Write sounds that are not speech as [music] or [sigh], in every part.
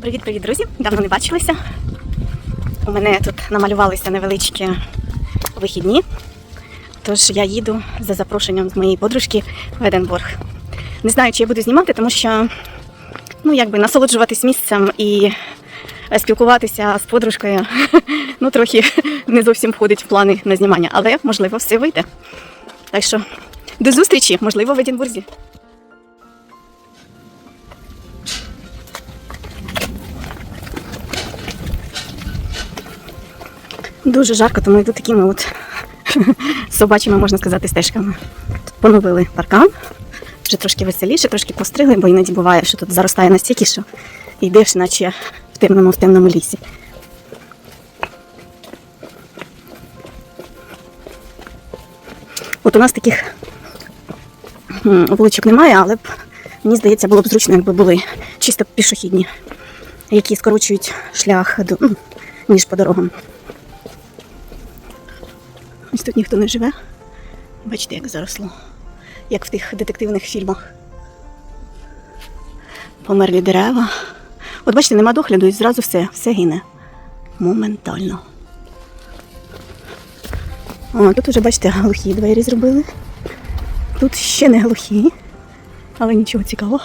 Привіт-привіт, друзі! Давно не бачилися. У мене тут намалювалися невеличкі вихідні. Тож я їду за запрошенням з моєї подружки в Единбург. Не знаю, чи я буду знімати, тому що ну, якби насолоджуватись місцем і е, спілкуватися з подружкою [laughs] ну, трохи [laughs] не зовсім входить в плани на знімання, але можливо все вийде. Так що до зустрічі, можливо, в Единбурзі. Дуже жарко, тому йду такими от [laughs] собачими, можна сказати, стежками. Тут поновили паркан, вже трошки веселіше, трошки постригли, бо іноді буває, що тут заростає настільки, що йдеш, наче в темному, в темному лісі. От у нас таких вуличок немає, але б мені здається, було б зручно, якби були чисто пішохідні, які скорочують шлях до, ну, ніж по дорогам. Ось тут ніхто не живе. Бачите, як заросло. Як в тих детективних фільмах. Померлі дерева. От бачите, нема догляду і зразу все, все гине. Моментально. О, тут уже, бачите, глухі двері зробили. Тут ще не глухі, але нічого цікавого.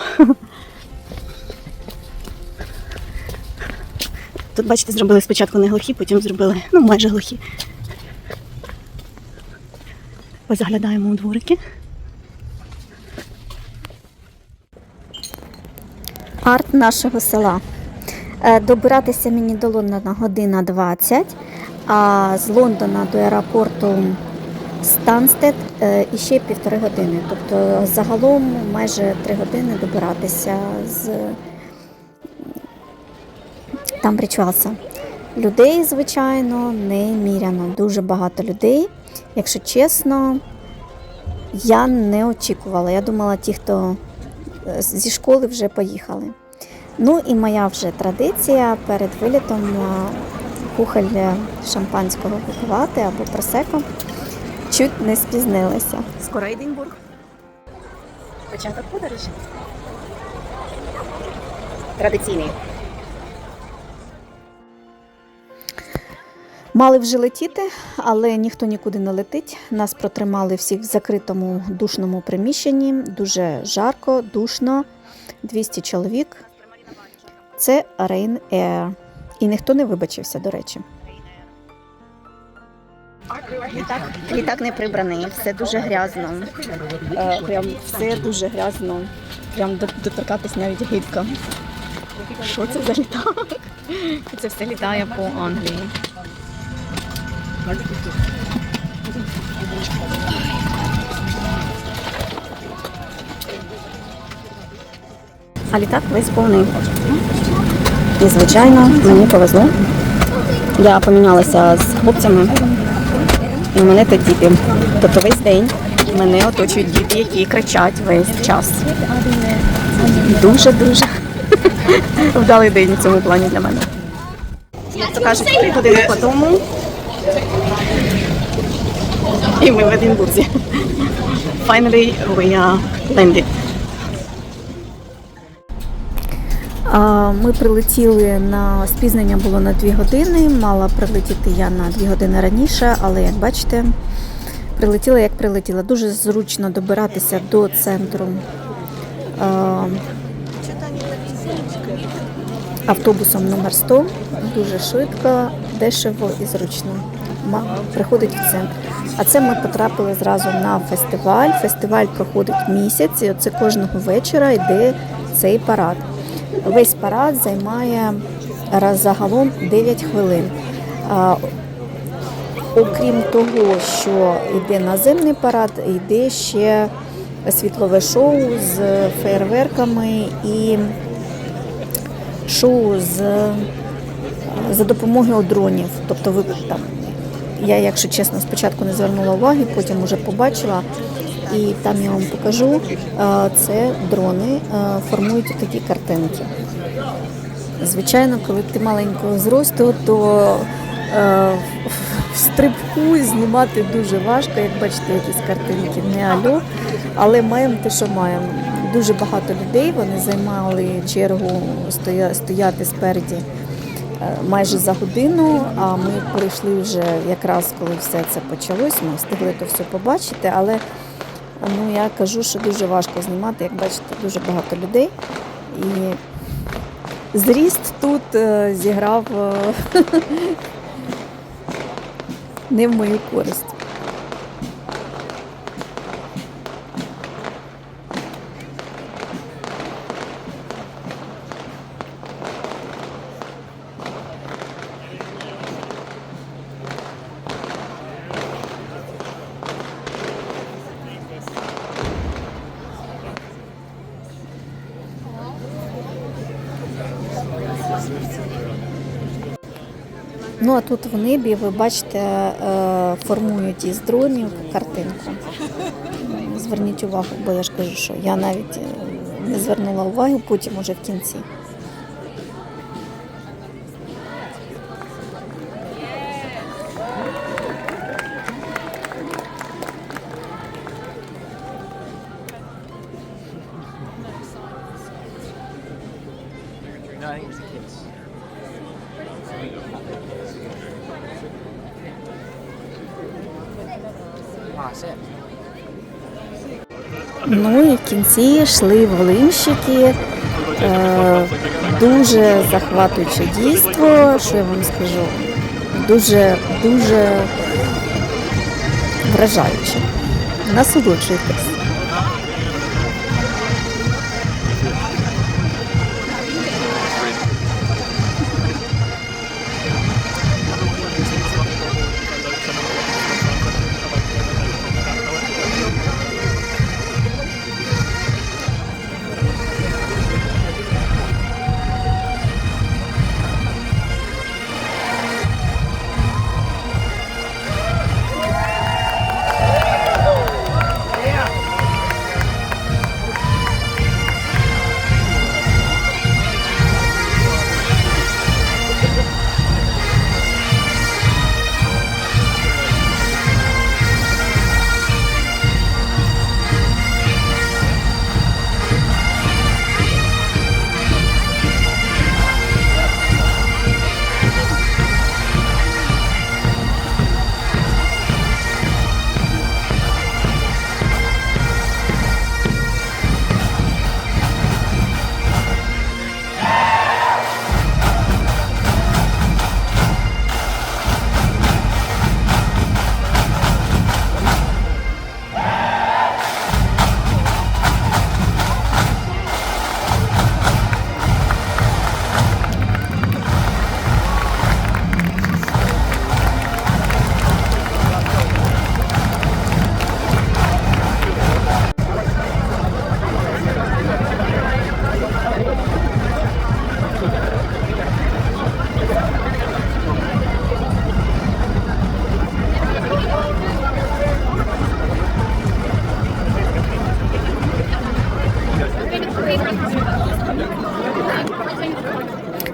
Тут, бачите, зробили спочатку не глухі, потім зробили, ну, майже глухі. Позаглядаємо у дворики. арт нашого села. Е, Добиратися мені до Лондона година 20, а з Лондона до аеропорту Станстед е, іще півтори години. Тобто загалом майже три години добиратися з там Велса. Людей, звичайно, неміряно. Дуже багато людей. Якщо чесно, я не очікувала. Я думала, ті, хто е, зі школи вже поїхали. Ну і моя вже традиція перед вилітом кухоль шампанського випивати або просеко. Чуть не спізнилася. Скоро Единбург. Початок подорожі. Традиційний. Мали вже летіти, але ніхто нікуди не летить. Нас протримали всіх в закритому душному приміщенні. Дуже жарко, душно, 200 чоловік. Це Rain Air. І ніхто не вибачився, до речі. Літак, літак не прибраний, все дуже грязно. Е, прям все дуже грязно. Прям до- доторкатись навіть гидко. Що це за літак? Це все літає по Англії. А літак весь повний. І, звичайно, мені повезло. Я помінялася з хлопцями. І у мене тут діти. Тобто весь день мене оточують діти, які кричать весь час. Дуже-дуже [laughs] вдалий день в цьому плані для мене. Як кажуть, три години по тому. І ми в Единбурзі. Finally we are landed. Ми прилетіли на спізнення було на 2 години. Мала прилетіти я на 2 години раніше, але як бачите, прилетіла як прилетіла. Дуже зручно добиратися до центру автобусом номер 100. Дуже швидко, дешево і зручно. Приходить в центр. А це ми потрапили зразу на фестиваль. Фестиваль проходить місяць, і оце кожного вечора йде цей парад. Весь парад займає раз загалом 9 хвилин. Окрім того, що йде наземний парад, йде ще світлове шоу з фейерверками і шоу з за допомогою дронів. Тобто ви там я, якщо чесно, спочатку не звернула уваги, потім вже побачила. І там я вам покажу, е, це дрони е, формують такі картинки. Звичайно, коли ти маленького зросту, то е, в стрибку знімати дуже важко, як бачите, якісь картинки не альо, але маємо те, що маємо. дуже багато людей. Вони займали чергу стояти спереді майже за годину. А ми прийшли вже якраз коли все це почалось. Ми встигли то все побачити, але ну я кажу, що дуже важко знімати. Як бачите, дуже багато людей. І зріст тут е, зіграв е, [laughs] не в мою користь. Ну а тут в небі ви бачите, е, формують із дронів картинку. Зверніть увагу, бо я ж кажу, що я навіть е, не звернула увагу, потім уже в кінці. Ну і в кінці йшли волинщики. Е, дуже захватуюче дійство, що я вам скажу. Дуже, дуже вражаюче. Насолоджуйтесь.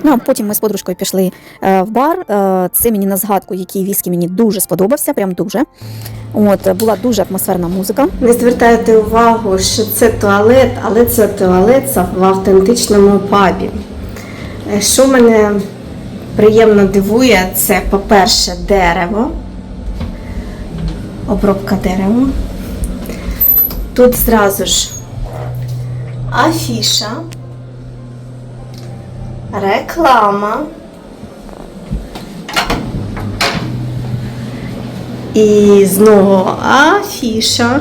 Ну, а потім ми з подружкою пішли е, в бар. Е, це мені на згадку, який віскі мені дуже сподобався, прям дуже. От, була дуже атмосферна музика. Не звертайте увагу, що це туалет, але це туалет в автентичному пабі. Е, Що мене приємно дивує, це, по-перше, дерево, обробка деревом. Тут зразу ж афіша, реклама. І знову афіша.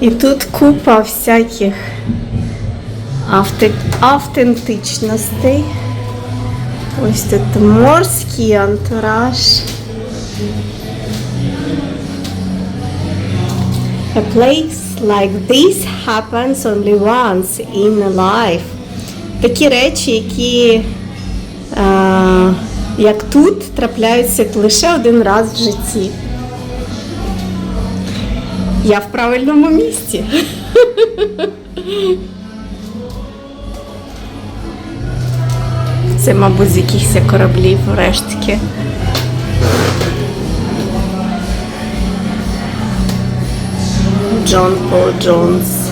І тут купа всяких авте- автентичностей. Ось тут морський антураж. A place like this happens only once in a life. Такі речі, які е, як тут трапляються лише один раз в житті. Я в правильному місці. Це, мабуть, з якихось кораблів рештки. Джон Пол Джонс.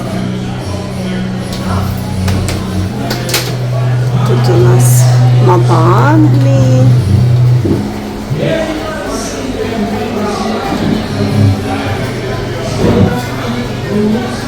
У нас Мабанлі. Turning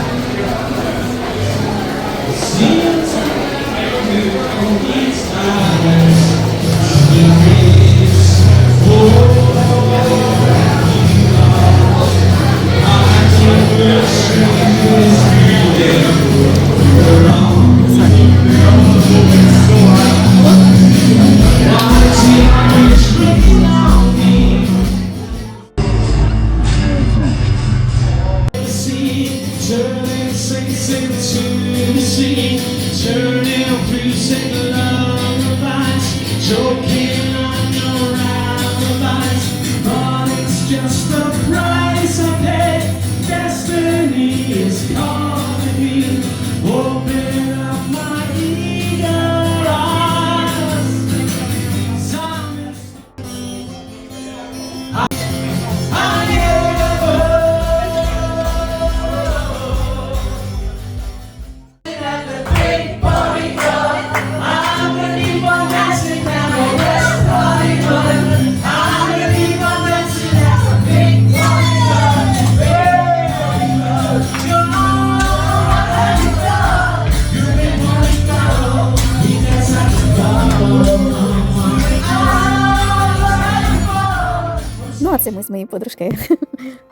подружкою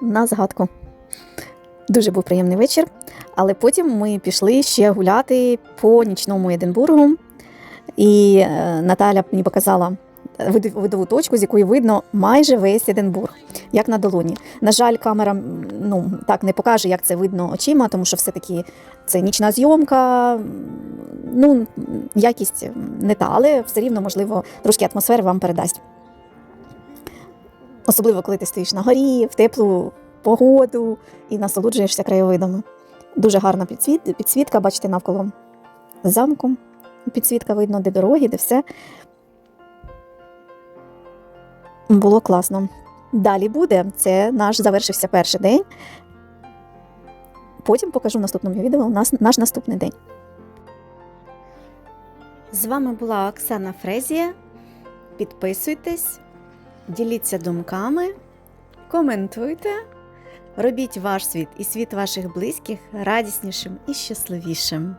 на згадку. Дуже був приємний вечір. Але потім ми пішли ще гуляти по нічному Единбургу. І е, Наталя мені показала видову точку, з якої видно майже весь Единбург, як на долоні. На жаль, камера ну, так не покаже, як це видно очима, тому що все-таки це нічна зйомка. Ну, якість не та, але все рівно, можливо, трошки атмосфери вам передасть. Особливо, коли ти стоїш на горі, в теплу погоду і насолоджуєшся краєвидами. Дуже гарна підсвіт, підсвітка, бачите, навколо замку. Підсвітка видно, де дороги, де все. Було класно. Далі буде. Це наш завершився перший день. Потім покажу в наступному відео наш, наш наступний день. З вами була Оксана Фрезія. Підписуйтесь, діліться думками, коментуйте, робіть ваш світ і світ ваших близьких радіснішим і щасливішим.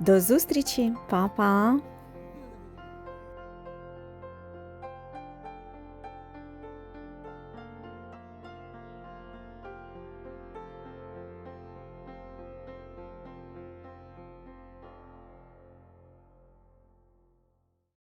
До зустрічі, Па-па!